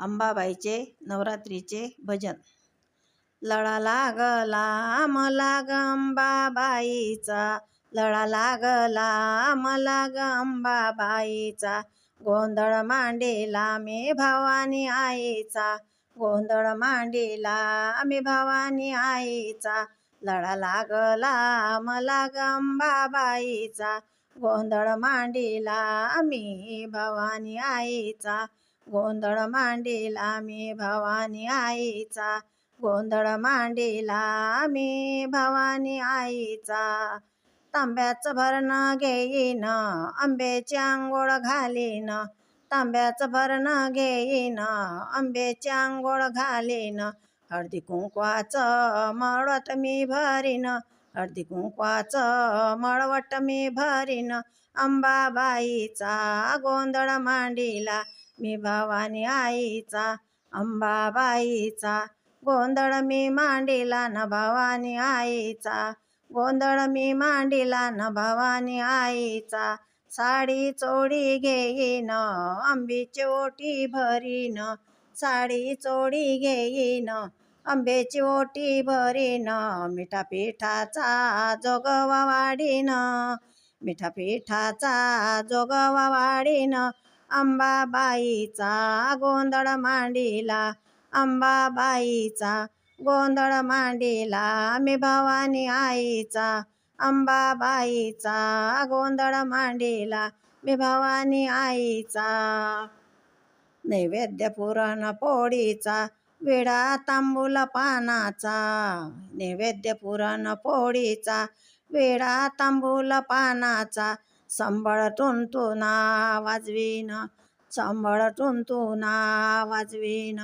अंबाबाईचे नवरात्रीचे भजन. लळा लागला मला ग अंबाबाईचा लळा लागला मला ग अंबाबाईचा गोंधळ मांडीला मी भवानी आईचा. गोंधळ मांडीला मी भवानी आईचा. लळा लागला मला ग अंबाबाईचा गोंधळ मांडीला मी भवानी आईचा. गोंधळ मांडीला मी भवानी आईचा. गोंधळ मांडीला मी भवानी आईचा. तांब्याचं भरणं घेईन आंब्याची आंघोळ घालीन. तांब्याचं भरणं घेईन आंब्याची आंघोळ घालीन. हळदी कुंकवाचं मळवट मी भरीन हळदी कुंकवाचं मळवट मी भरीन. अंबाबाईचा गोंधळ मांडीला मी भवानी आईचा अंबाबाईचा. गोंधळ मी मांडीला न भवानी आईचा. गोंधळ मी मांडीला न भवानी आईचा. साडी चोडी घेईन आंबीची ओटी भरीन. साडी चोडी घेईन आंब्याची ओटी भरीन. मिठा पिठाचा जोगवा वाढीन मिठा पिठाचा जोगवा वाढीन. अंबाबाईचा गोंधळ मांडीला अंबाबाईचा गोंधळ मांडीला मी भवानी आईचा अंबाबाईचा गोंधळ मांडीला मी भवानी आईचा. नैवेद्य पुरण पोळीचा विडा तांबूल पानाचा. नैवेद्य पुरण पोळीचा विडा तांबूल पानाचा संबळ ना वाजवीन. संबळ ना वाजवीन.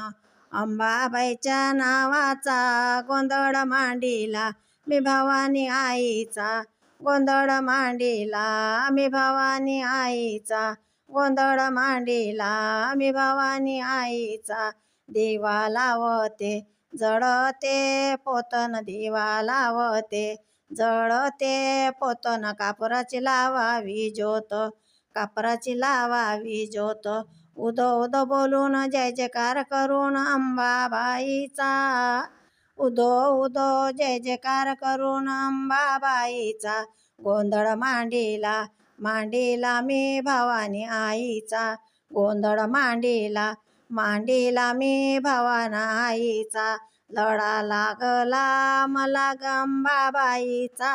अंबाबाईच्या नावाचा गोंधळ मांडीला मी भवानी आईचा. गोंधळ मांडीला मी भवानी आईचा. गोंधळ मांडीला मी भवानी आईचा. दिवा लावते जडते पोतन दिवा लावते. जळते पोतन कापराची लावावी ज्योत कापराची लावावी ज्योत. उदो उदो बोलून जय जयकार करून अंबाबाईचा. उदो उदो जय जयकार करून अंबाबाईचा. गोंधळ मांडीला मांडीला मी भवानी आईचा. गोंधळ मांडीला मांडीला मी भवाना आईचा. लढा लागला मला गंबाबाईचा.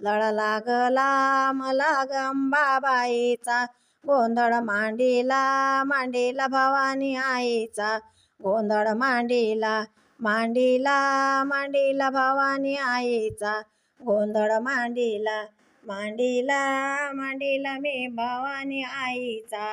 लढा लागला मला गंबाबाईचा. गोंधळ मांडीला मांडीला भवानी आईचा. गोंधळ मांडीला मांडीला मांडीला भवानी आईचा. गोंधळ मांडीला मांडीला मांडीला मी भवानी आईचा.